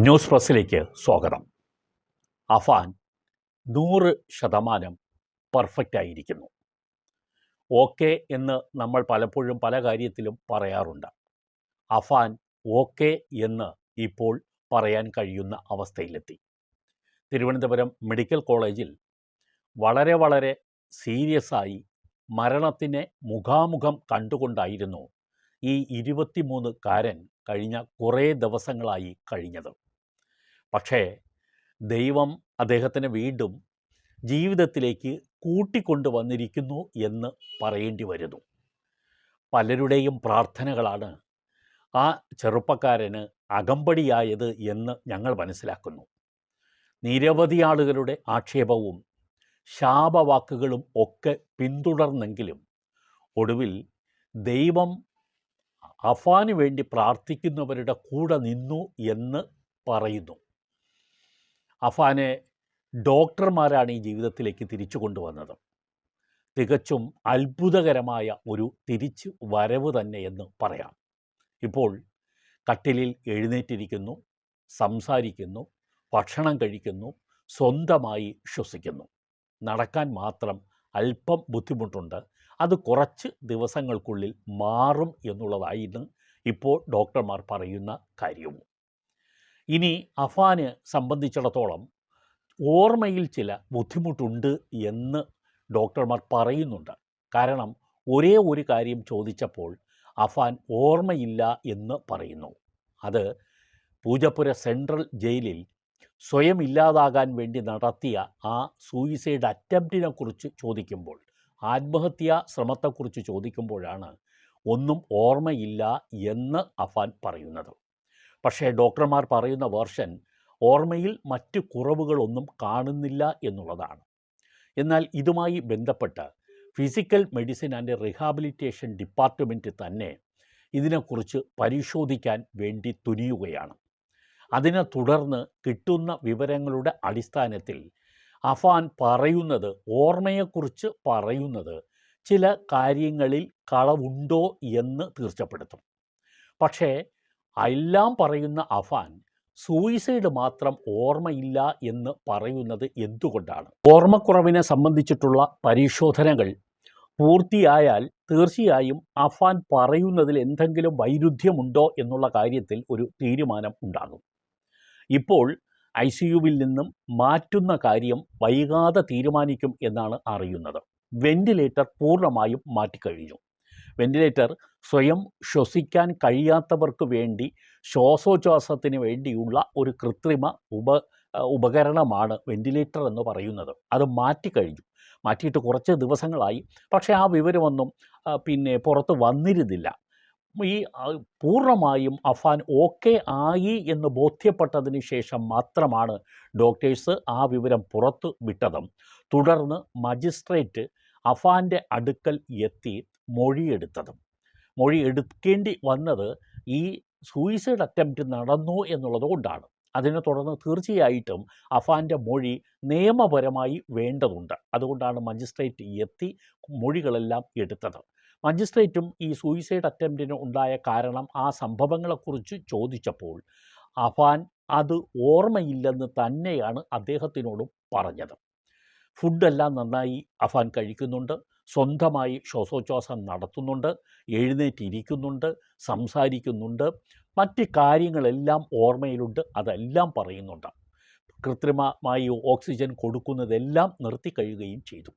News പ്രസ്സിലേക്ക് സ്വാഗതം. അഫാൻ നൂറ് ശതമാനം പെർഫെക്റ്റ് ആയിരിക്കുന്നു. ഓക്കെ എന്ന് നമ്മൾ പലപ്പോഴും പല കാര്യത്തിലും പറയാറുണ്ട്. അഫാൻ ഓക്കെ എന്ന് ഇപ്പോൾ പറയാൻ കഴിയുന്ന അവസ്ഥയിലെത്തി. തിരുവനന്തപുരം മെഡിക്കൽ കോളേജിൽ വളരെ വളരെ സീരിയസ് ആയി മരണത്തിനെ മുഖാമുഖം കണ്ടുകൊണ്ടായിരുന്നു ഈ ഇരുപത്തിമൂന്ന് കാരൻ കഴിഞ്ഞ കുറേ ദിവസങ്ങളായി കഴിഞ്ഞത്. പക്ഷേ ദൈവം അദ്ദേഹത്തിന് വീണ്ടും ജീവിതത്തിലേക്ക് കൂട്ടിക്കൊണ്ടുവന്നിരിക്കുന്നു എന്ന് പറയേണ്ടി വരുന്നു. പലരുടെയും പ്രാർത്ഥനകളാണ് ആ ചെറുപ്പക്കാരന് അകമ്പടിയായത് എന്ന് ഞങ്ങൾ മനസ്സിലാക്കുന്നു. നിരവധി ആളുകളുടെ ആക്ഷേപവും ശാപവാക്കുകളും ഒക്കെ പിന്തുടർന്നെങ്കിലും ഒടുവിൽ ദൈവം അഫാന് വേണ്ടി പ്രാർത്ഥിക്കുന്നവരുടെ കൂടെ നിന്നു എന്ന് പറയുന്നു. അഫാനെ ഡോക്ടർമാരാണ് ഈ ജീവിതത്തിലേക്ക് തിരിച്ചു കൊണ്ടുവന്നത്. തികച്ചും അത്ഭുതകരമായ ഒരു തിരിച്ചു വരവ് തന്നെ എന്ന് പറയാം. ഇപ്പോൾ കട്ടിലിൽ എഴുന്നേറ്റിരിക്കുന്നു സംസാരിക്കുന്നു ഭക്ഷണം കഴിക്കുന്നു സ്വന്തമായി ശ്വസിക്കുന്നു. നടക്കാൻ മാത്രം അല്പം ബുദ്ധിമുട്ടുണ്ട്. അത് കുറച്ച് ദിവസങ്ങൾക്കുള്ളിൽ മാറും എന്നുള്ളതായിരുന്നു ഇപ്പോൾ ഡോക്ടർമാർ പറയുന്ന കാര്യവും. ഇനി അഫാന് സംബന്ധിച്ചിടത്തോളം ഓർമ്മയിൽ ചില ബുദ്ധിമുട്ടുണ്ട് എന്ന് ഡോക്ടർമാർ പറയുന്നുണ്ട്. കാരണം ഒരേ ഒരു കാര്യം ചോദിച്ചപ്പോൾ അഫാൻ ഓർമ്മയില്ല എന്ന് പറയുന്നു. അത് പൂജപ്പുര സെൻട്രൽ ജയിലിൽ സ്വയം ഇല്ലാതാകാൻ വേണ്ടി നടത്തിയ ആ സൂയിസൈഡ് അറ്റംപ്റ്റിനെ കുറിച്ച് ചോദിക്കുമ്പോൾ ആത്മഹത്യാ ശ്രമത്തെക്കുറിച്ച് ചോദിക്കുമ്പോഴാണ് ഒന്നും ഓർമ്മയില്ല എന്ന് അഫാൻ പറയുന്നത്. പക്ഷേ ഡോക്ടർമാർ പറയുന്ന വേർഷൻ ഓർമ്മയിൽ മറ്റ് കുറവുകളൊന്നും കാണുന്നില്ല എന്നുള്ളതാണ്. എന്നാൽ ഇതുമായി ബന്ധപ്പെട്ട് physical medicine and rehabilitation department തന്നെ ഇതിനെക്കുറിച്ച് പരിശോധിക്കാൻ വേണ്ടി തുനിയുകയാണ്. അതിനെ തുടർന്ന് കിട്ടുന്ന വിവരങ്ങളുടെ അടിസ്ഥാനത്തിൽ അഫാൻ പറയുന്നത് ഓർമ്മയെക്കുറിച്ച് പറയുന്നത് ചില കാര്യങ്ങളിൽ കളവുണ്ടോ എന്ന് തീർച്ചപ്പെടുത്തും. പക്ഷേ എല്ലാം പറയുന്ന അഫാൻ സൂയിസൈഡ് മാത്രം ഓർമ്മയില്ല എന്ന് പറയുന്നത് എന്തുകൊണ്ടാണ്? ഓർമ്മക്കുറവിനെ സംബന്ധിച്ചിട്ടുള്ള പരിശോധനകൾ പൂർത്തിയായാൽ തീർച്ചയായും അഫാൻ പറയുന്നതിൽ എന്തെങ്കിലും വൈരുദ്ധ്യമുണ്ടോ എന്നുള്ള കാര്യത്തിൽ ഒരു തീരുമാനം ഉണ്ടാകും. ഇപ്പോൾ ഐ സി യുവിൽ നിന്നും മാറ്റുന്ന കാര്യം വൈകാതെ തീരുമാനിക്കും എന്നാണ് അറിയുന്നത്. വെന്റിലേറ്റർ പൂർണമായും മാറ്റിക്കഴിഞ്ഞു. വെന്റിലേറ്റർ സ്വയം ശ്വസിക്കാൻ കഴിയാത്തവർക്ക് വേണ്ടി ശ്വാസോച്ഛ്വാസത്തിന് വേണ്ടിയുള്ള ഒരു കൃത്രിമ ഉപ ഉപകരണമാണ് വെന്റിലേറ്റർ എന്ന് പറയുന്നത്. അത് മാറ്റിക്കഴിഞ്ഞു മാറ്റിയിട്ട് കുറച്ച് ദിവസങ്ങളായി. പക്ഷേ ആ വിവരമൊന്നും പിന്നെ പുറത്ത് വന്നിരുന്നില്ല. ഈ പൂർണമായും അഫാൻ ഓക്കെ ആയി എന്ന് ബോധ്യപ്പെട്ടതിന് ശേഷം മാത്രമാണ് ഡോക്ടേഴ്സ് ആ വിവരം പുറത്ത് വിട്ടതും. തുടർന്ന് മജിസ്ട്രേറ്റ് അഫാന്റെ അടുക്കൽ എത്തി മൊഴിയെടുത്തതും. മൊഴി എടുക്കേണ്ടി വന്നത് ഈ സൂയിസൈഡ് അറ്റംപ്റ്റ് നടന്നു എന്നുള്ളത് കൊണ്ടാണ്. അതിനെ തുടർന്ന് തീർച്ചയായിട്ടും അഫാന്റെ മൊഴി നിയമപരമായി വേണ്ടതുണ്ട്. അതുകൊണ്ടാണ് മജിസ്ട്രേറ്റ് എത്തി മൊഴികളെല്ലാം എടുത്തത്. മജിസ്ട്രേറ്റും ഈ സൂയിസൈഡ് അറ്റംപ്റ്റിന് ഉണ്ടായ കാരണം ആ സംഭവങ്ങളെക്കുറിച്ച് ചോദിച്ചപ്പോൾ അഫാൻ അത് ഓർമ്മയില്ലെന്ന് തന്നെയാണ് അദ്ദേഹത്തിനോടും പറഞ്ഞത്. ഫുഡെല്ലാം നന്നായി അഫാൻ കഴിക്കുന്നുണ്ട്. സ്വന്തമായി ശ്വാസോച്ഛ്വാസം നടത്തുന്നുണ്ട്. എഴുന്നേറ്റിരിക്കുന്നുണ്ട്. സംസാരിക്കുന്നുണ്ട്. മറ്റ് കാര്യങ്ങളെല്ലാം ഓർമ്മയിലുണ്ട്. അതെല്ലാം പറയുന്നുണ്ട്. കൃത്രിമമായി ഓക്സിജൻ കൊടുക്കുന്നതെല്ലാം നിർത്തിക്കഴിയുകയും ചെയ്തു.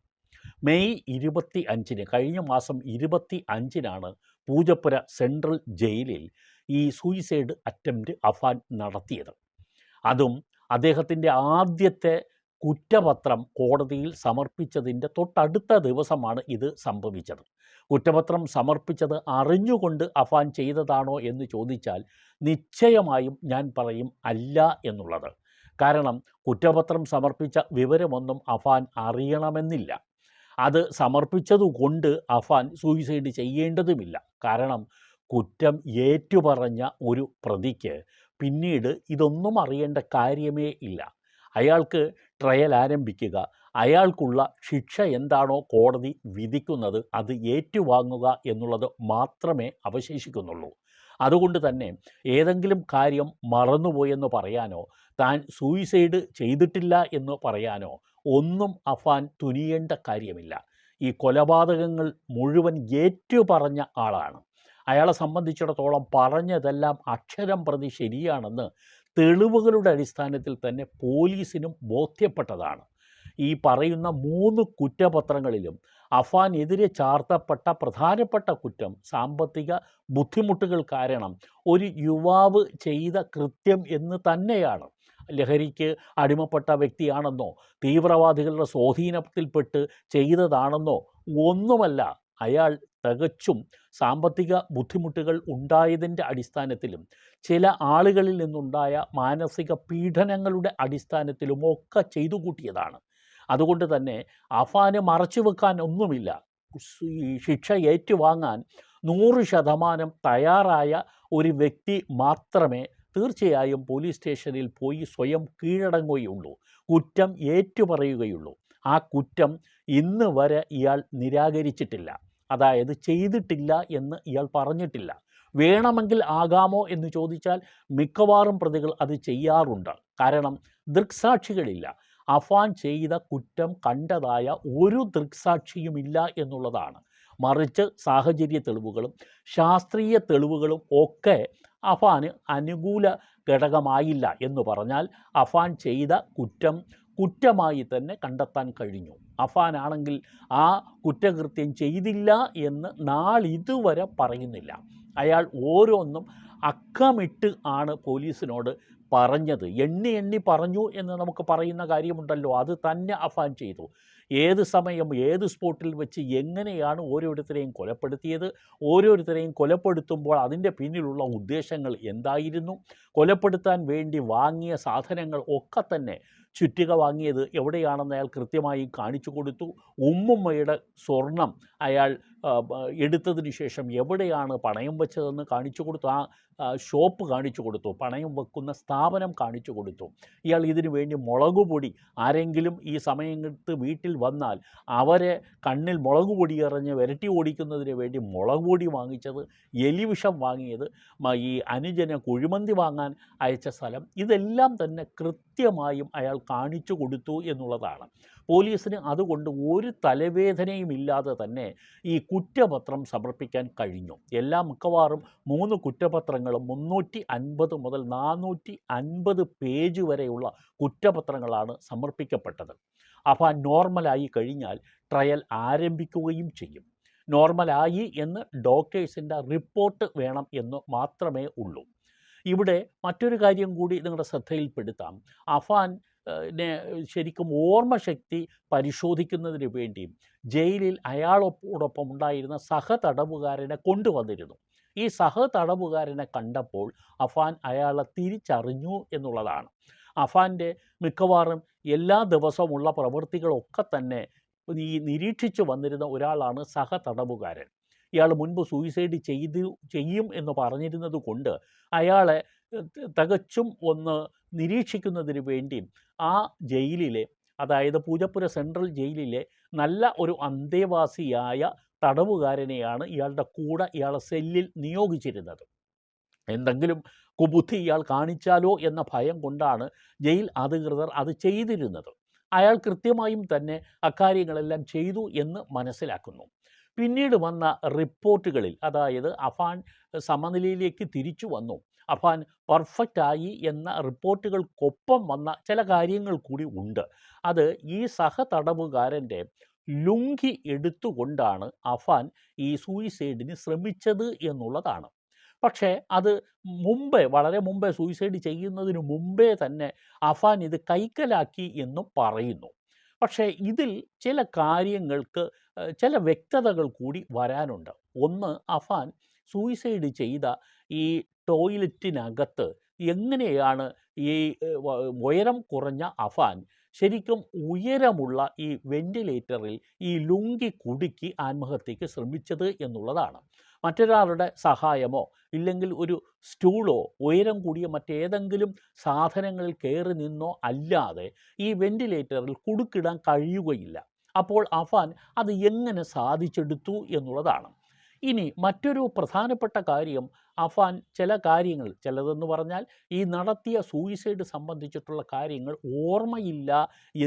മെയ് ഇരുപത്തി അഞ്ചിന് കഴിഞ്ഞ മാസം ഇരുപത്തി അഞ്ചിനാണ് പൂജപ്പുര സെൻട്രൽ ജയിലിൽ ഈ സൂയിസൈഡ് അറ്റംപ്റ്റ് അഫാൻ നടത്തിയത്. അതും അദ്ദേഹത്തിന്റെ ആദ്യത്തെ കുറ്റപത്രം കോടതിയിൽ സമർപ്പിച്ചതിന്റെ തൊട്ടടുത്ത ദിവസമാണ് ഇത് സംഭവിച്ചത്. കുറ്റപത്രം സമർപ്പിച്ചത് അറിഞ്ഞുകൊണ്ട് അഫാൻ ചെയ്തതാണോ എന്ന് ചോദിച്ചാൽ നിശ്ചയമായും ഞാൻ പറയും അല്ല എന്നുള്ളത്. കാരണം കുറ്റപത്രം സമർപ്പിച്ച വിവരമൊന്നും അഫാൻ അറിയണമെന്നില്ല. അത് സമർപ്പിച്ചതുകൊണ്ട് അഫാൻ സൂയിസൈഡ് ചെയ്യേണ്ടതുമില്ല. കാരണം കുറ്റം ഏറ്റുപറഞ്ഞ ഒരു പ്രതിക്ക് പിന്നീട് ഇതൊന്നും അറിയേണ്ട കാര്യമേ ഇല്ല. അയാൾക്ക് ട്രയൽ ആരംഭിക്കുക. അയാൾക്കുള്ള ശിക്ഷ എന്താണോ കോടതി വിധിക്കുന്നത് അത് ഏറ്റുവാങ്ങുക എന്നുള്ളത് മാത്രമേ അവശേഷിക്കുന്നുള്ളൂ. അതുകൊണ്ട് തന്നെ ഏതെങ്കിലും കാര്യം മറന്നുപോയെന്ന് പറയാനോ താൻ സൂയിസൈഡ് ചെയ്തിട്ടില്ല എന്ന് പറയാനോ ഒന്നും അഫാൻ തുനിയേണ്ട കാര്യമില്ല. ഈ കൊലപാതകങ്ങൾ മുഴുവൻ ഏറ്റുപറഞ്ഞ ആളാണ്. അയാളെ സംബന്ധിച്ചിടത്തോളം പറഞ്ഞതെല്ലാം അക്ഷരം പ്രതി ശരിയാണെന്ന് തെളിവുകളുടെ അടിസ്ഥാനത്തിൽ തന്നെ പോലീസിനും ബോധ്യപ്പെട്ടതാണ്. ഈ പറയുന്ന മൂന്ന് കുറ്റപത്രങ്ങളിലും അഫാനെതിരെ ചാർത്തപ്പെട്ട പ്രധാനപ്പെട്ട കുറ്റം സാമ്പത്തിക ബുദ്ധിമുട്ടുകൾ കാരണം ഒരു യുവാവ് ചെയ്ത കൃത്യം എന്ന് തന്നെയാണ്. ലഹരിക്ക് അടിമപ്പെട്ട വ്യക്തിയാണെന്നോ തീവ്രവാദികളുടെ സ്വാധീനത്തിൽപ്പെട്ട് ചെയ്തതാണെന്നോ ഒന്നുമല്ല അയാൾ തികച്ചും സാമ്പത്തിക ബുദ്ധിമുട്ടുകൾ ഉണ്ടായതിന്റെ അടിസ്ഥാനത്തിലും ചില ആളുകളിൽ നിന്നുണ്ടായ മാനസിക പീഡനങ്ങളുടെ അടിസ്ഥാനത്തിലും ഒക്കെ ചെയ്തു കൂട്ടിയതാണ്. അതുകൊണ്ട് തന്നെ അഫാന് മറച്ചു വെക്കാൻ ഒന്നുമില്ല. ശിക്ഷ ഏറ്റുവാങ്ങാൻ നൂറ് ശതമാനം തയ്യാറായ ഒരു വ്യക്തി മാത്രമേ തീർച്ചയായും പോലീസ് സ്റ്റേഷനിൽ പോയി സ്വയം കീഴടങ്ങുകയുള്ളൂ. കുറ്റം ഏറ്റുപറയുകയുള്ളൂ. ആ കുറ്റം ഇന്ന് വരെ ഇയാൾ നിരാകരിച്ചിട്ടില്ല. അതായത് ചെയ്തിട്ടില്ല എന്ന് ഇയാൾ പറഞ്ഞിട്ടില്ല. വേണമെങ്കിൽ ആകാമോ എന്ന് ചോദിച്ചാൽ മിക്കവാറും പ്രതികൾ അത് ചെയ്യാറുണ്ട്. കാരണം ദൃക്സാക്ഷികളില്ല. അഫാൻ ചെയ്ത കുറ്റം കണ്ടതായ ഒരു ദൃക്സാക്ഷിയുമില്ല എന്നുള്ളതാണ്. മറിച്ച് സാഹചര്യ തെളിവുകളും ശാസ്ത്രീയ തെളിവുകളും ഒക്കെ അഫാന് അനുകൂല ഘടകമായില്ല എന്ന് പറഞ്ഞാൽ അഫാൻ ചെയ്ത കുറ്റം കുറ്റമായി തന്നെ കണ്ടെത്താൻ കഴിഞ്ഞു. അഫാനാണെങ്കിൽ ആ കുറ്റകൃത്യം ചെയ്തില്ല എന്ന് നാൾ ഇതുവരെ പറയുന്നില്ല. അയാൾ ഓരോന്നും അക്കമിട്ട് ആണ് പോലീസിനോട് പറഞ്ഞത്. എണ്ണി എണ്ണി പറഞ്ഞു എന്ന് നമുക്ക് പറയുന്ന കാര്യമുണ്ടല്ലോ. അത് തന്നെ അഫാൻ ചെയ്തു. ഏത് സമയം ഏത് സ്പോട്ടിൽ വെച്ച് എങ്ങനെയാണ് ഓരോരുത്തരെയും കൊലപ്പെടുത്തിയത്? ഓരോരുത്തരെയും കൊലപ്പെടുത്തുമ്പോൾ അതിന്റെ പിന്നിലുള്ള ഉദ്ദേശങ്ങൾ എന്തായിരുന്നു? കൊലപ്പെടുത്താൻ വേണ്ടി വാങ്ങിയ സാധനങ്ങൾ ഒക്കെ തന്നെ ചുറ്റിക വാങ്ങിയത് എവിടെയാണെന്ന് അയാൾ കൃത്യമായി കാണിച്ചു കൊടുത്തു. ഉമ്മുമ്മയുടെ സ്വർണം അയാൾ എടുത്തതിന് ശേഷം എവിടെയാണ് പണയം വെച്ചതെന്ന് കാണിച്ചു കൊടുത്തു. ആ ഷോപ്പ് കാണിച്ചു കൊടുത്തു. പണയം വെക്കുന്ന സ്ഥാപനം കാണിച്ചു കൊടുത്തു. ഇയാൾ ഇതിനു വേണ്ടി മുളക് പൊടി ആരെങ്കിലും ഈ സമയത്ത് വീട്ടിൽ വന്നാൽ അവരെ കണ്ണിൽ മുളക് പൊടി എറിഞ്ഞ് വിരട്ടി ഓടിക്കുന്നതിന് വേണ്ടി മുളക് പൊടി വാങ്ങിച്ചത് എലിവിഷം വാങ്ങിയത് ഈ അനുജനെ കുഴിമന്തി വാങ്ങാൻ അയച്ച സ്ഥലം. ഇതെല്ലാം തന്നെ കൃത്യമായും അയാൾ കാണിച്ചു കൊടുത്തു എന്നുള്ളതാണ്. പോലീസിന് അതുകൊണ്ട് ഒരു തലവേദനയും ഇല്ലാതെ തന്നെ ഈ കുറ്റപത്രം സമർപ്പിക്കാൻ കഴിഞ്ഞു. എല്ലാ മിക്കവാറും മൂന്ന് കുറ്റപത്രങ്ങളും മുന്നൂറ്റി അൻപത് മുതൽ നാനൂറ്റി അൻപത് പേജ് വരെയുള്ള കുറ്റപത്രങ്ങളാണ് സമർപ്പിക്കപ്പെട്ടത്. അപ്പോൾ നോർമലായി കഴിഞ്ഞാൽ ട്രയൽ ആരംഭിക്കുകയും ചെയ്യും. നോർമലായി എന്ന് ഡോക്ടേഴ്സിന്റെ റിപ്പോർട്ട് വേണം എന്ന് മാത്രമേ ഉള്ളൂ. ഇവിടെ മറ്റൊരു കാര്യം കൂടി നിങ്ങളുടെ ശ്രദ്ധയിൽപ്പെടുത്താം. അഫാൻ ശരിക്കും ഓർമ്മശക്തി പരിശോധിക്കുന്നതിന് വേണ്ടിയും ജയിലിൽ അയാളോടൊപ്പം ഉണ്ടായിരുന്ന സഹതടവുകാരനെ കൊണ്ടുവന്നിരുന്നു. ഈ സഹതടവുകാരനെ കണ്ടപ്പോൾ അഫാൻ അയാളെ തിരിച്ചറിഞ്ഞു എന്നുള്ളതാണ്. അഫാന്റെ മിക്കവാറും എല്ലാ ദിവസവുമുള്ള പ്രവൃത്തികളൊക്കെ തന്നെ ഈ നിരീക്ഷിച്ചു വന്നിരുന്ന ഒരാളാണ് സഹതടവുകാരൻ. ഇയാൾ മുൻപ് സൂയിസൈഡ് ചെയ്തു ചെയ്യും എന്ന് പറഞ്ഞിരുന്നത് കൊണ്ട് അയാളെ തികച്ചും ഒന്ന് നിരീക്ഷിക്കുന്നതിന് വേണ്ടി ആ ജയിലിലെ അതായത് പൂജപ്പുര സെൻട്രൽ ജയിലിലെ നല്ല ഒരു അന്തേവാസിയായ തടവുകാരനെയാണ് ഇയാളുടെ കൂടെ ഇയാളെ സെല്ലിൽ നിയോഗിച്ചിരുന്നത്. എന്തെങ്കിലും കുബുദ്ധി ഇയാൾ കാണിച്ചാലോ എന്ന ഭയം കൊണ്ടാണ് ജയിൽ അധികൃതർ അത് ചെയ്തിരുന്നത്. അയാൾ കൃത്യമായും തന്നെ അക്കാര്യങ്ങളെല്ലാം ചെയ്തു എന്ന് മനസ്സിലാക്കുന്നു. പിന്നീട് വന്ന റിപ്പോർട്ടുകളിൽ അതായത് അഫാൻ സമനിലയിലേക്ക് തിരിച്ചു വന്നു. അഫാൻ പെർഫെക്റ്റായി എന്ന റിപ്പോർട്ടുകൾക്കൊപ്പം വന്ന ചില കാര്യങ്ങൾ കൂടി ഉണ്ട്. അത് ഈ സഹതടവുകാരന്റെ ലുങ്കി എടുത്തുകൊണ്ടാണ് അഫാൻ ഈ സൂയിസൈഡിന് ശ്രമിച്ചത് എന്നുള്ളതാണ്. പക്ഷേ അത് മുമ്പേ വളരെ മുമ്പേ സൂയിസൈഡ് ചെയ്യുന്നതിന് മുമ്പേ തന്നെ അഫാൻ ഇത് കൈക്കലാക്കി എന്നും പറയുന്നു. പക്ഷേ ഇതിൽ ചില കാര്യങ്ങൾക്ക് ചില വ്യക്തതകൾ കൂടി വരാനുണ്ട്. ഒന്ന് അഫാൻ സൂയിസൈഡ് ചെയ്ത ഈ ടോയ്ലറ്റിനകത്ത് എങ്ങനെയാണ് ഈ ഉയരം കുറഞ്ഞ അഫാൻ ശരിക്കും ഉയരമുള്ള ഈ വെന്റിലേറ്ററിൽ ഈ ലുങ്കി കുടുക്കി ആത്മഹത്യക്ക് ശ്രമിച്ചത് എന്നുള്ളതാണ്. മറ്റൊരാളുടെ സഹായമോ ഇല്ലെങ്കിൽ ഒരു സ്റ്റൂളോ ഉയരം കൂടിയ മറ്റേതെങ്കിലും സാധനങ്ങളിൽ കയറി നിന്നോ അല്ലാതെ ഈ വെന്റിലേറ്ററിൽ കുടുക്കിടാൻ കഴിയുകയില്ല. അപ്പോൾ അഫാൻ അത് എങ്ങനെ സാധിച്ചെടുത്തു എന്നുള്ളതാണ്. ഇനി മറ്റൊരു പ്രധാനപ്പെട്ട കാര്യം അഫാൻ ചില കാര്യങ്ങൾ ചിലതെന്ന് പറഞ്ഞാൽ ഈ നടത്തിയ സൂയിസൈഡ് സംബന്ധിച്ചിട്ടുള്ള കാര്യങ്ങൾ ഓർമ്മയില്ല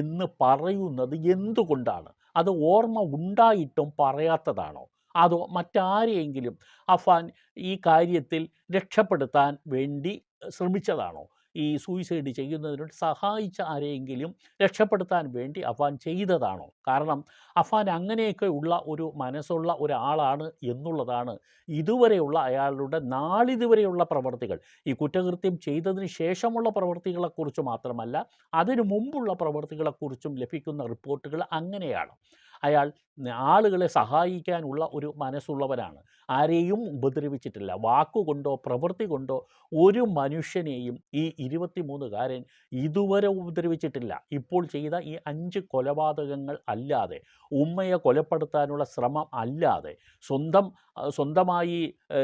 എന്ന് പറയുന്നത് എന്തുകൊണ്ടാണ്? അത് ഓർമ്മ ഉണ്ടായിട്ടും പറയാത്തതാണോ? അതോ മറ്റാരെയെങ്കിലും അഫാൻ ഈ കാര്യത്തിൽ രക്ഷപ്പെടുത്താൻ വേണ്ടി ശ്രമിച്ചതാണോ? ഈ സൂയിസൈഡ് ചെയ്യുന്നതിനോട് സഹായിച്ച ആരെയെങ്കിലും രക്ഷപ്പെടുത്താൻ വേണ്ടി അഫാൻ ചെയ്തതാണോ? കാരണം അഫാൻ അങ്ങനെയൊക്കെ ഉള്ള ഒരു മനസ്സുള്ള ഒരാളാണ് എന്നുള്ളതാണ് ഇതുവരെയുള്ള അയാളുടെ നാളിതുവരെയുള്ള പ്രവർത്തികൾ. ഈ കുറ്റകൃത്യം ചെയ്തതിന് ശേഷമുള്ള പ്രവർത്തികളെക്കുറിച്ച് മാത്രമല്ല അതിനു മുമ്പുള്ള പ്രവർത്തികളെക്കുറിച്ചും ലഭിക്കുന്ന റിപ്പോർട്ടുകൾ അങ്ങനെയാണ്. അയാൾ ആളുകളെ സഹായിക്കാനുള്ള ഒരു മനസ്സുള്ളവരാണ് ആരെയും ഉപദ്രവിച്ചിട്ടില്ല. വാക്കുകൊണ്ടോ പ്രവൃത്തി കൊണ്ടോ ഒരു മനുഷ്യനെയും ഈ ഇരുപത്തിമൂന്നുകാരൻ ഇതുവരെ ഉപദ്രവിച്ചിട്ടില്ല. ഇപ്പോൾ ചെയ്ത ഈ അഞ്ച് കൊലപാതകങ്ങൾ അല്ലാതെ ഉമ്മയെ കൊലപ്പെടുത്താനുള്ള ശ്രമം അല്ലാതെ സ്വന്തം സ്വന്തമായി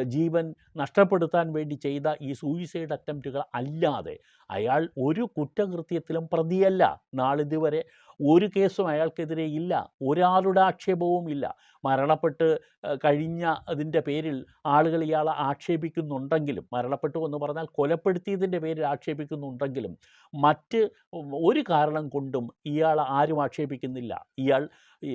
ജീവൻ നഷ്ടപ്പെടുത്താൻ വേണ്ടി ചെയ്ത ഈ സൂയിസൈഡ് അറ്റംപ്റ്റുകൾ അല്ലാതെ അയാൾ ഒരു കുറ്റകൃത്യത്തിലും പ്രതിയല്ല. നാളിതുവരെ ഒരു കേസും അയാൾക്കെതിരെ ഇല്ല. ഒരാളുടെ ആക്ഷേപവും ഇല്ല. മരണപ്പെട്ട് കഴിഞ്ഞ അതിന്റെ പേരിൽ ആളുകൾ ഇയാളെ ആക്ഷേപിക്കുന്നുണ്ടെങ്കിലും മരണപ്പെട്ടു എന്ന് പറഞ്ഞാൽ കൊലപ്പെടുത്തിയതിന്റെ പേരിൽ ആക്ഷേപിക്കുന്നുണ്ടെങ്കിലും മറ്റ് ഒരു കാരണം കൊണ്ടും ഇയാളെ ആരും ആക്ഷേപിക്കുന്നില്ല. ഇയാൾ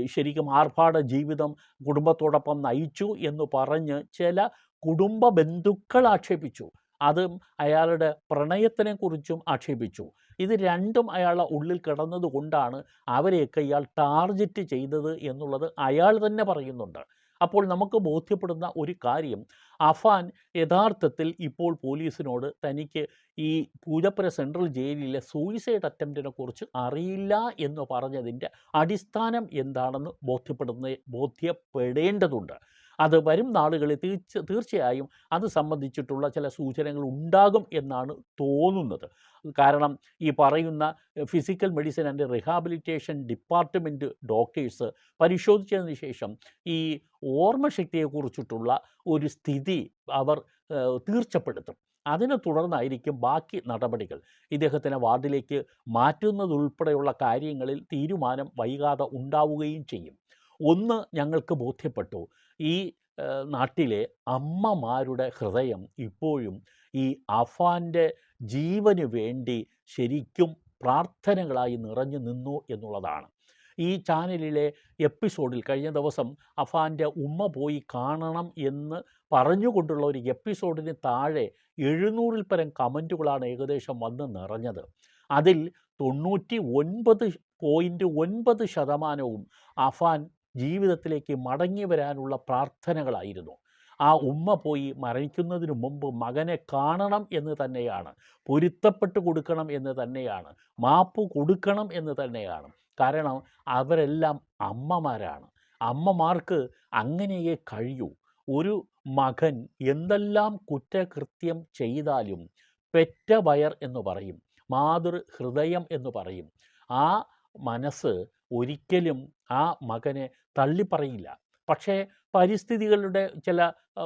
ശരിക്കും ആർഭാട ജീവിതം കുടുംബത്തോടൊപ്പം നയിച്ചു എന്ന് പറഞ്ഞ് ചില കുടുംബ ബന്ധുക്കൾ ആക്ഷേപിച്ചു. അതും അയാളുടെ പ്രണയത്തിനെക്കുറിച്ചും ആക്ഷേപിച്ചു. ഇത് രണ്ടും അയാളുടെ ഉള്ളിൽ കിടന്നതുകൊണ്ടാണ് അവരെയൊക്കെ ഇയാൾ ടാർഗറ്റ് ചെയ്തത് എന്നുള്ളത് അയാൾ തന്നെ പറയുന്നുണ്ട്. അപ്പോൾ നമുക്ക് ബോധ്യപ്പെടുന്ന ഒരു കാര്യം അഫാൻ യഥാർത്ഥത്തിൽ ഇപ്പോൾ പോലീസിനോട് തനിക്ക് ഈ പൂജപ്പുര സെൻട്രൽ ജയിലിലെ സൂയിസൈഡ് അറ്റംപ്റ്റിനെ കുറിച്ച് അറിയില്ല എന്ന് പറഞ്ഞതിന്റെ അടിസ്ഥാനം എന്താണെന്ന് ബോധ്യപ്പെടുന്ന ബോധ്യപ്പെടേണ്ടതുണ്ട്. അത് വരും നാളുകളിൽ തീർച്ച തീർച്ചയായും അത് സംബന്ധിച്ചിട്ടുള്ള ചില സൂചനകൾ ഉണ്ടാകും എന്നാണ് തോന്നുന്നത്. കാരണം ഈ പറയുന്ന physical medicine and rehabilitation department doctors പരിശോധിച്ചതിന് ശേഷം ഈ ഓർമ്മശക്തിയെക്കുറിച്ചിട്ടുള്ള ഒരു സ്ഥിതി അവർ തീർച്ചപ്പെടുത്തും. അതിനെ തുടർന്നായിരിക്കും ബാക്കി നടപടികൾ. ഇദ്ദേഹത്തിനെ വാർഡിലേക്ക് മാറ്റുന്നതുൾപ്പെടെയുള്ള കാര്യങ്ങളിൽ തീരുമാനം വൈകാതെ ഉണ്ടാവുകയും ചെയ്യും. ഒന്ന് ഞങ്ങൾക്ക് ബോധ്യപ്പെട്ടു. ഈ നാട്ടിലെ അമ്മമാരുടെ ഹൃദയം ഇപ്പോഴും ഈ അഫാന്റെ ജീവന് വേണ്ടി ശരിക്കും പ്രാർത്ഥനകളായി നിറഞ്ഞു നിന്നു എന്നുള്ളതാണ്. ഈ ചാനലിലെ എപ്പിസോഡിൽ കഴിഞ്ഞ ദിവസം അഫാന്റെ ഉമ്മ പോയി കാണണം എന്ന് പറഞ്ഞുകൊണ്ടുള്ള ഒരു എപ്പിസോഡിന് താഴെ എഴുന്നൂറിൽ പരം കമന്റുകളാണ് ഏകദേശം വന്ന് നിറഞ്ഞത്. അതിൽ തൊണ്ണൂറ്റി ഒൻപത് പോയിന്റ് ഒൻപത് ശതമാനവും അഫാൻ ജീവിതത്തിലേക്ക് മടങ്ങി വരാനുള്ള പ്രാർത്ഥനകളായിരുന്നു. ആ ഉമ്മ പോയി മരണിക്കുന്നതിന് മുമ്പ് മകനെ കാണണം എന്ന് തന്നെയാണ്. പൊരുത്തപ്പെട്ട് കൊടുക്കണം എന്ന് തന്നെയാണ്. മാപ്പ് കൊടുക്കണം എന്ന് തന്നെയാണ്. കാരണം അവരെല്ലാം അമ്മമാരാണ്. അമ്മമാർക്ക് അങ്ങനെയേ കഴിയൂ. ഒരു മകൻ എന്തെല്ലാം കുറ്റകൃത്യം ചെയ്താലും പെറ്റ വയർ എന്ന് പറയും. മാതൃ ഹൃദയം എന്ന് പറയും. ആ മനസ്സ് ഒരിക്കലും ആ മകനെ തള്ളിപ്പറയില്ല പക്ഷേ പരിസ്ഥിതികളുടെ ചില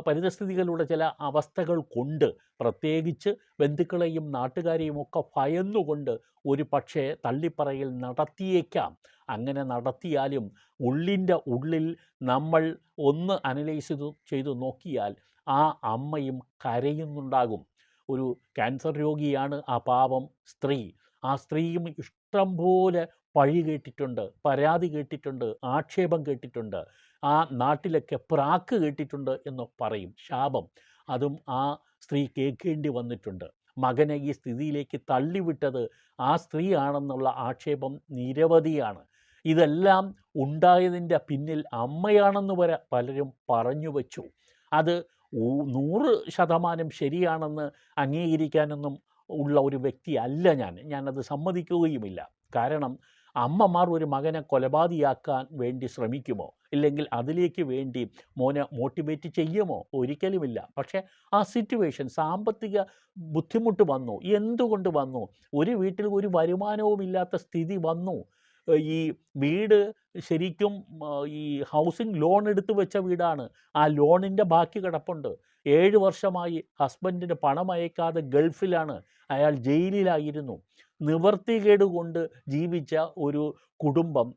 പരിതസ്ഥിതികളുടെ ചില അവസ്ഥകൾ കൊണ്ട് പ്രത്യേകിച്ച് ബന്ധുക്കളെയും നാട്ടുകാരെയും ഒക്കെ ഭയന്നുകൊണ്ട് ഒരു പക്ഷേ തള്ളിപ്പറയിൽ നടത്തിയേക്കാം. അങ്ങനെ നടത്തിയാലും ഉള്ളിന്റെ ഉള്ളിൽ നമ്മൾ ഒന്ന് അനലൈസ് ചെയ്തു നോക്കിയാൽ ആ അമ്മയും കരയുന്നുണ്ടാകും. ഒരു ക്യാൻസർ രോഗിയാണ് ആ പാവം സ്ത്രീ. ആ സ്ത്രീയും ഇഷ്ടം പോലെ പഴി കേട്ടിട്ടുണ്ട് പരാതി കേട്ടിട്ടുണ്ട് ആക്ഷേപം കേട്ടിട്ടുണ്ട് ആ നാട്ടിലൊക്കെ പ്രാക്ക് കേട്ടിട്ടുണ്ട് എന്ന് പറയും. ശാപം. അതും ആ സ്ത്രീ കേൾക്കേണ്ടി വന്നിട്ടുണ്ട്. മകനെ ഈ സ്ഥിതിയിലേക്ക് തള്ളിവിട്ടത് ആ സ്ത്രീയാണെന്നുള്ള ആക്ഷേപം നിരവധിയാണ്. ഇതെല്ലാം ഉണ്ടായതിന്റെ പിന്നിൽ അമ്മയാണെന്ന് വരെ പലരും പറഞ്ഞു വച്ചു. അത് നൂറ് ശതമാനം ശരിയാണെന്ന് അംഗീകരിക്കാനൊന്നും ഉള്ള ഒരു വ്യക്തി അല്ല ഞാൻ. ഞാനത് സമ്മതിക്കുകയുമില്ല. കാരണം അമ്മമാർ ഒരു മകനെ കൊലപാതിയാക്കാൻ വേണ്ടി ശ്രമിക്കുമോ? ഇല്ലെങ്കിൽ അതിലേക്ക് വേണ്ടി മോനെ മോട്ടിവേറ്റ് ചെയ്യുമോ? ഒരിക്കലുമില്ല. പക്ഷേ ആ സിറ്റുവേഷൻ സാമ്പത്തിക ബുദ്ധിമുട്ട് വന്നു. എന്തുകൊണ്ട് വന്നു? ഒരു വീട്ടിൽ ഒരു വരുമാനവും ഇല്ലാത്ത സ്ഥിതി വന്നു. ഈ വീട് ശരിക്കും ഈ ഹൗസിംഗ് ലോൺ എടുത്തു വെച്ച വീടാണ്. ആ ലോണിന്റെ ബാക്കി കിടപ്പുണ്ട്. ഏഴ് വർഷമായി ഹസ്ബൻഡിന് പണം അയക്കാതെ ഗൾഫിലാണ്. അയാൾ ജയിലിലായിരുന്നു. നിവർത്തികേട് കൊണ്ട് ജീവിച്ച ഒരു കുടുംബം.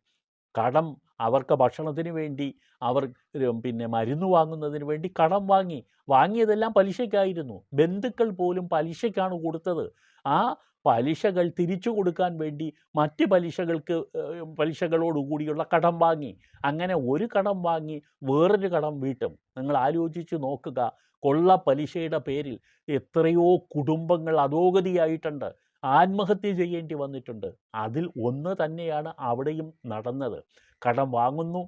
കടം അവർക്ക് ഭക്ഷണത്തിന് വേണ്ടി അവർ പിന്നെ മരുന്ന് വാങ്ങുന്നതിന് വേണ്ടി കടം വാങ്ങി. വാങ്ങിയതെല്ലാം പലിശയ്ക്കായിരുന്നു. ബന്ധുക്കൾ പോലും പലിശയ്ക്കാണ് കൊടുത്തത്. ആ പലിശകൾ തിരിച്ചു കൊടുക്കാൻ വേണ്ടി മറ്റ് പലിശകൾക്ക് പലിശകളോട് പലിശകളോടുകൂടിയുള്ള കടം വാങ്ങി. അങ്ങനെ ഒരു കടം വാങ്ങി വേറൊരു കടം വീട്ടും. നിങ്ങൾ ആലോചിച്ച് നോക്കുക. കൊള്ള പലിശയുടെ പേരിൽ എത്രയോ കുടുംബങ്ങൾ അധോഗതിയായിട്ടുണ്ട്. ആത്മഹത്യ ചെയ്യേണ്ടി വന്നിട്ടുണ്ട്. അതിൽ ഒന്ന് തന്നെയാണ് അവിടെയും നടന്നത്. കടം വാങ്ങുന്നു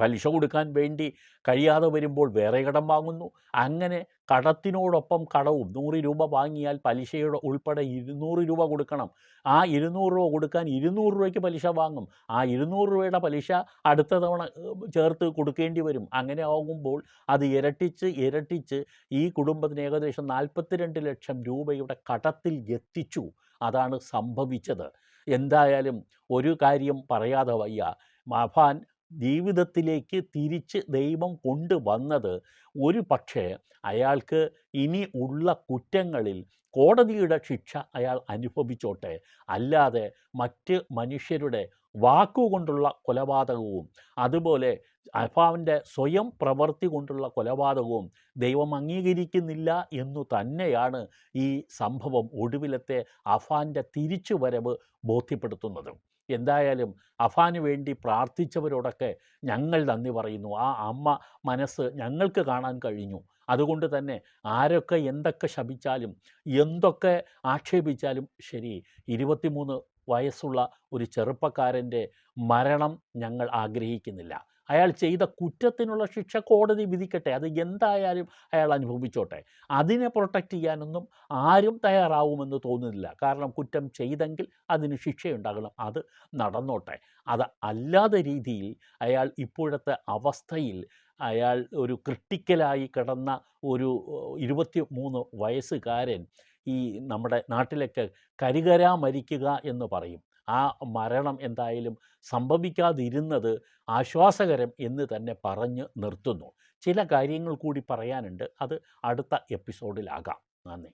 പലിശ കൊടുക്കാൻ വേണ്ടി കഴിയാതെ വരുമ്പോൾ വേറെ കടം വാങ്ങുന്നു. അങ്ങനെ കടത്തിനോടൊപ്പം കടവും നൂറ് രൂപ വാങ്ങിയാൽ പലിശയുടെ ഉൾപ്പെടെ ഇരുന്നൂറ് രൂപ കൊടുക്കണം. ആ ഇരുന്നൂറ് രൂപ കൊടുക്കാൻ ഇരുന്നൂറ് രൂപയ്ക്ക് പലിശ വാങ്ങും. ആ ഇരുന്നൂറ് രൂപയുടെ പലിശ അടുത്ത തവണ ചേർത്ത് കൊടുക്കേണ്ടി വരും. അങ്ങനെ ആകുമ്പോൾ അത് ഇരട്ടിച്ച് ഇരട്ടിച്ച് ഈ കുടുംബത്തിന് ഏകദേശം നാൽപ്പത്തിരണ്ട് ലക്ഷം രൂപയുടെ കടത്തിൽ എത്തിച്ചു. അതാണ് സംഭവിച്ചത്. എന്തായാലും ഒരു കാര്യം പറയാതെ വയ്യ. മഫാൻ ജീവിതത്തിലേക്ക് തിരിച്ച് ദൈവം കൊണ്ടുവന്നത് ഒരു പക്ഷേ അയാൾക്ക് ഇനി ഉള്ള കുറ്റങ്ങളിൽ കോടതിയുടെ ശിക്ഷ അയാൾ അനുഭവിച്ചോട്ടെ. അല്ലാതെ മറ്റ് മനുഷ്യരുടെ വാക്കുകൊണ്ടുള്ള കൊലപാതകവും അതുപോലെ അഫാവിന്റെ സ്വയം പ്രവൃത്തി കൊണ്ടുള്ള കൊലപാതകവും ദൈവം അംഗീകരിക്കുന്നില്ല എന്നു തന്നെയാണ് ഈ സംഭവം ഒടുവിലത്തെ അഫാന്റെ തിരിച്ചുവരവ് ബോധ്യപ്പെടുത്തുന്നത്. എന്തായാലും അഫാന് വേണ്ടി പ്രാർത്ഥിച്ചവരോടൊക്കെ ഞങ്ങൾ നന്ദി പറയുന്നു. ആ അമ്മ മനസ്സ് ഞങ്ങൾക്ക് കാണാൻ കഴിഞ്ഞു. അതുകൊണ്ട് തന്നെ ആരൊക്കെ എന്തൊക്കെ ശപിച്ചാലും എന്തൊക്കെ ആക്ഷേപിച്ചാലും ശരി ഇരുപത്തിമൂന്ന് വയസ്സുള്ള ഒരു ചെറുപ്പക്കാരന്റെ മരണം ഞങ്ങൾ ആഗ്രഹിക്കുന്നില്ല. അയാൾ ചെയ്ത കുറ്റത്തിനുള്ള ശിക്ഷ കോടതി വിധിക്കട്ടെ അത് എന്തായാലും അയാൾ അനുഭവിച്ചോട്ടെ. അതിനെ പ്രൊട്ടക്റ്റ് ചെയ്യാനൊന്നും ആരും തയ്യാറാവുമെന്ന് തോന്നുന്നില്ല. കാരണം കുറ്റം ചെയ്തെങ്കിൽ അതിന് ശിക്ഷയുണ്ടാകണം. അത് നടന്നോട്ടെ. അത് അല്ലാതെ രീതിയിൽ അയാൾ ഇപ്പോഴത്തെ അവസ്ഥയിൽ അയാൾ ഒരു ക്രിട്ടിക്കലായി കിടന്ന ഒരു ഇരുപത്തി മൂന്ന് വയസ്സുകാരൻ ഈ നമ്മുടെ നാട്ടിലൊക്കെ കരികരാ മരിക്കുക എന്ന് പറയും. ആ മരണം എന്തായാലും സംഭവിക്കാതിരുന്നത് ആശ്വാസകരം എന്ന് തന്നെ പറഞ്ഞ് നിർത്തുന്നു. ചില കാര്യങ്ങൾ കൂടി പറയാനുണ്ട്. അത് അടുത്ത എപ്പിസോഡിലാകാം നന്ദി.